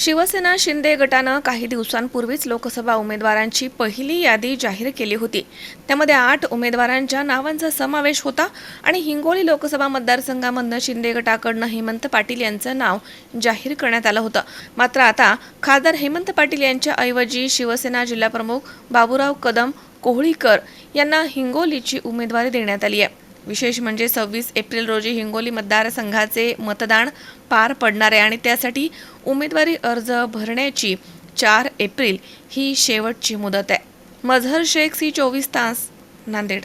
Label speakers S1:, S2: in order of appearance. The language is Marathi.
S1: शिवसेना शिंदे गटानं काही दिवसांपूर्वीच लोकसभा उमेदवारांची पहिली यादी जाहीर केली होती. त्यामध्ये आठ उमेदवारांच्या नावांचा समावेश होता आणि हिंगोली लोकसभा मतदारसंघामधनं शिंदे गटाकडनं हेमंत पाटील यांचं नाव जाहीर करण्यात आलं होतं. मात्र आता खासदार हेमंत पाटील यांच्या ऐवजी शिवसेना जिल्हाप्रमुख बाबूराव कदम कोहळीकर यांना हिंगोलीची उमेदवारी देण्यात आली आहे. विशेष म्हणजे सव्वीस एप्रिल रोजी हिंगोली मतदारसंघाचे मतदान पार पडणार आहे आणि त्यासाठी उमेदवारी अर्ज भरण्याची चार एप्रिल ही शेवटची मुदत आहे. मझहर शेख सी चोवीस तास Nanded.